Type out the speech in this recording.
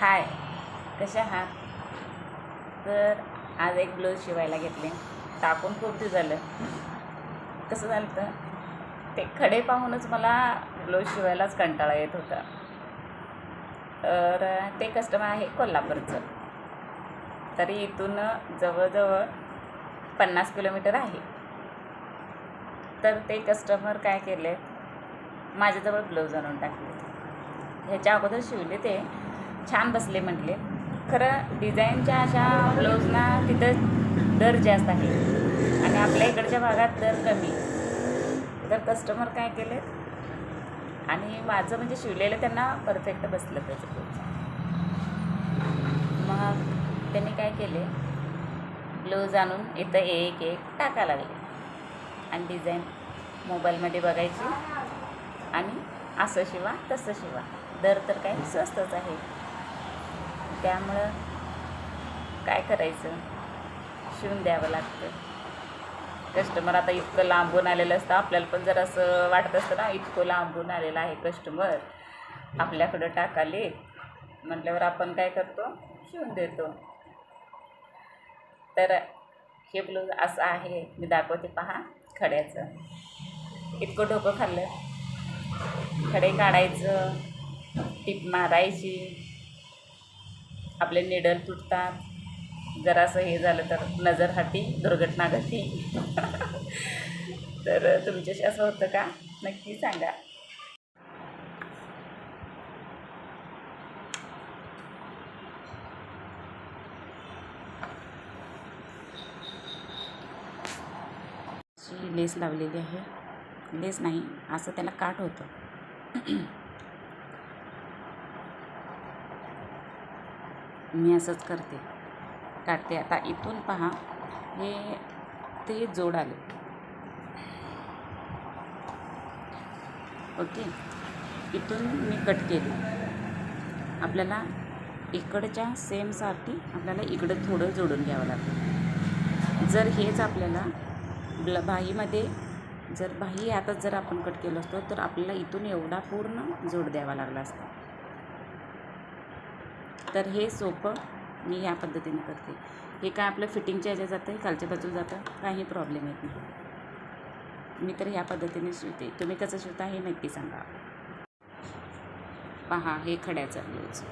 हाय. कशा आहात? तर आज एक ब्लाऊज शिवायला घेतले. टाकून खूप दिवस झालं. कसं झालं तर ते खडे पाहूनच मला ब्लाऊज शिवायलाच कंटाळा येत होता. तर ते कस्टमर आहे कोल्हापूरचं. तरी इथून जवळजवळ पन्नास किलोमीटर आहे. तर ते कस्टमर काय केले? माझ्याजवळ ब्लाऊज आणून टाकले. ह्याच्या अगोदर शिवले ते. छान बसले म्हटले. खरं डिझाईनच्या अशा ब्लाऊजना तिथं दर जास्त आहे. आणि आपल्या इकडच्या भागात दर कमी. तर कस्टमर काय केले? आणि माझं म्हणजे शिवलेलं त्यांना परफेक्ट बसलं त्याचं ब्लाऊज. मग त्यांनी काय केले? ब्लाऊज आणून इथं एक एक टाका लागले. आणि डिझाईन मोबाईलमध्ये बघायची. आणि असं शिवा तसं शिवा. दर तर काही स्वस्तच आहे. त्यामुळं काय करायचं? शिवून द्यावं लागतं. कस्टमर आता इतकं लांबून आलेलं असतं. आपल्याला पण जर असं वाटत असतं ना इतकं लांबून आलेलं आहे कस्टमर आपल्याकडं टाकाले. म्हटल्यावर आपण काय करतो? शिवून देतो. तर हे ब्लूज असं आहे. मी दाखवते पहा खड्याचं. इतकं डोकं खाल्लं. खडे काढायचं टीप मारायची. आपले निडल तुटतात. जरासं हे झालं तर नजर हाती दुर्घटना घटी. तर तुमच्याशी असं होतं का? नक्की सांगा. लेस लावलेली आहे. लेस नाही असं त्याला काट होतं. मी असंच करते. काढते. आता इथून पहा. हे ते जोड आले. ओके? इथून मी कट केली. आपल्याला इकडच्या सेमसाठी आपल्याला इकडं थोडं जोडून घ्यावं लागतं. जर हेच आपल्याला ब्ल बाहीमध्ये जर बाही आताच जर आपण कट केलं असतो तर आपल्याला इथून एवढा पूर्ण जोड द्यावा लागला असता. तर हे सोपं मी या पद्धतीने करते. हे काय आपलं फिटिंगच्या ह्याच्या जातं खालच्या बाजूला जातं काही प्रॉब्लेम येत नाही. मी तर या पद्धतीने शिवते. तुम्ही कसं शिवता हे नक्की सांगा. पहा हे खड्याचं. ब्लाऊज